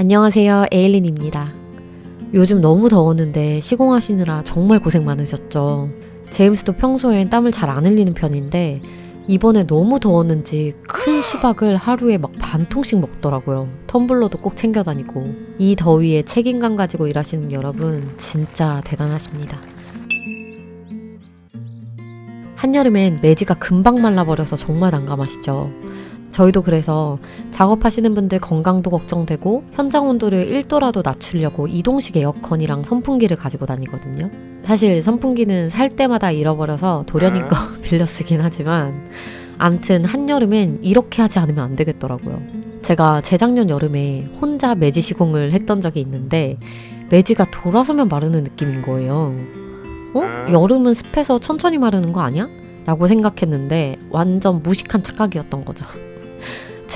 안녕하세요. 에일린입니다. 요즘 너무 더웠는데 시공하시느라 정말 고생 많으셨죠. 제임스도 평소엔 땀을 잘 안 흘리는 편인데 이번에 너무 더웠는지 큰 수박을 하루에 막 반 통씩 먹더라고요. 텀블러도 꼭 챙겨 다니고. 이 더위에 책임감 가지고 일하시는 여러분 진짜 대단하십니다. 한여름엔 매지가 금방 말라버려서 정말 난감하시죠. 저희도 그래서 작업하시는 분들 건강도 걱정되고 현장 온도를 1도라도 낮추려고 이동식 에어컨이랑 선풍기를 가지고 다니거든요. 사실 선풍기는 살 때마다 잃어버려서 도련이 거 빌려 쓰긴 하지만 암튼 한여름엔 이렇게 하지 않으면 안 되겠더라고요. 제가 재작년 여름에 혼자 매지 시공을 했던 적이 있는데 매지가 돌아서면 마르는 느낌인 거예요. 어? 여름은 습해서 천천히 마르는 거 아니야? 라고 생각했는데 완전 무식한 착각이었던 거죠.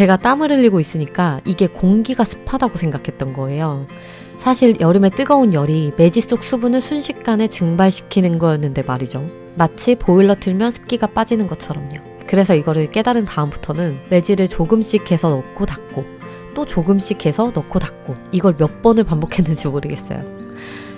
제가 땀을 흘리고 있으니까 이게 공기가 습하다고 생각했던 거예요. 사실 여름에 뜨거운 열이 매지 속 수분을 순식간에 증발시키는 거였는데 말이죠. 마치 보일러 틀면 습기가 빠지는 것처럼요. 그래서 이거를 깨달은 다음부터는 매지를 조금씩 해서 넣고 닫고 또 조금씩 해서 넣고 닫고 이걸 몇 번을 반복했는지 모르겠어요.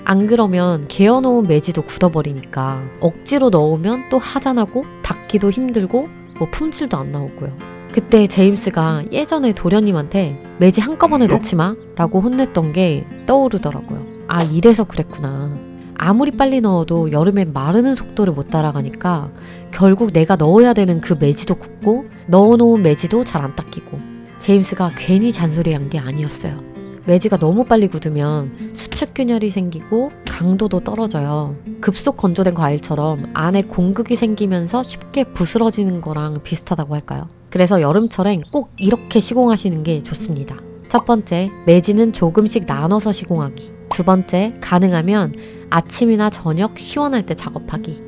안 그러면 개어놓은 매지도 굳어버리니까 억지로 넣으면 또 하잔하고 닫기도 힘들고 뭐 품질도 안 나오고요. 그때 제임스가 예전에 도련님한테 매지 한꺼번에 넣지 마 라고 혼냈던 게 떠오르더라고요. 아, 이래서 그랬구나. 아무리 빨리 넣어도 여름에 마르는 속도를 못 따라가니까 결국 내가 넣어야 되는 그 매지도 굳고 넣어놓은 매지도 잘 안 닦이고 제임스가 괜히 잔소리한 게 아니었어요. 매지가 너무 빨리 굳으면 수축균열이 생기고 강도도 떨어져요. 급속 건조된 과일처럼 안에 공극이 생기면서 쉽게 부스러지는 거랑 비슷하다고 할까요? 그래서 여름철엔 꼭 이렇게 시공하시는 게 좋습니다. 첫 번째, 매지는 조금씩 나눠서 시공하기. 두 번째, 가능하면 아침이나 저녁 시원할 때 작업하기.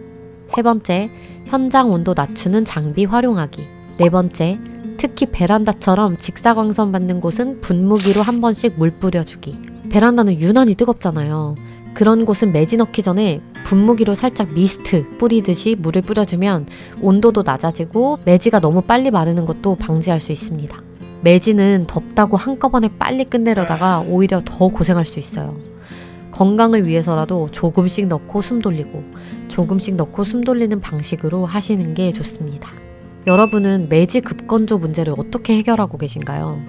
세 번째, 현장 온도 낮추는 장비 활용하기. 네 번째, 특히 베란다처럼 직사광선 받는 곳은 분무기로 한 번씩 물 뿌려주기. 베란다는 유난히 뜨겁잖아요. 그런 곳은 매지 넣기 전에 분무기로 살짝 미스트 뿌리듯이 물을 뿌려주면 온도도 낮아지고 매지가 너무 빨리 마르는 것도 방지할 수 있습니다. 매지는 덥다고 한꺼번에 빨리 끝내려다가 오히려 더 고생할 수 있어요. 건강을 위해서라도 조금씩 넣고 숨 돌리고 조금씩 넣고 숨 돌리는 방식으로 하시는 게 좋습니다. 여러분은 매지 급건조 문제를 어떻게 해결하고 계신가요?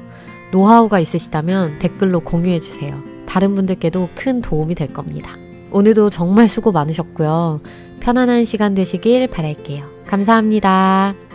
노하우가 있으시다면 댓글로 공유해 주세요. 다른 분들께도 큰 도움이 될 겁니다. 오늘도 정말 수고 많으셨고요. 편안한 시간 되시길 바랄게요. 감사합니다.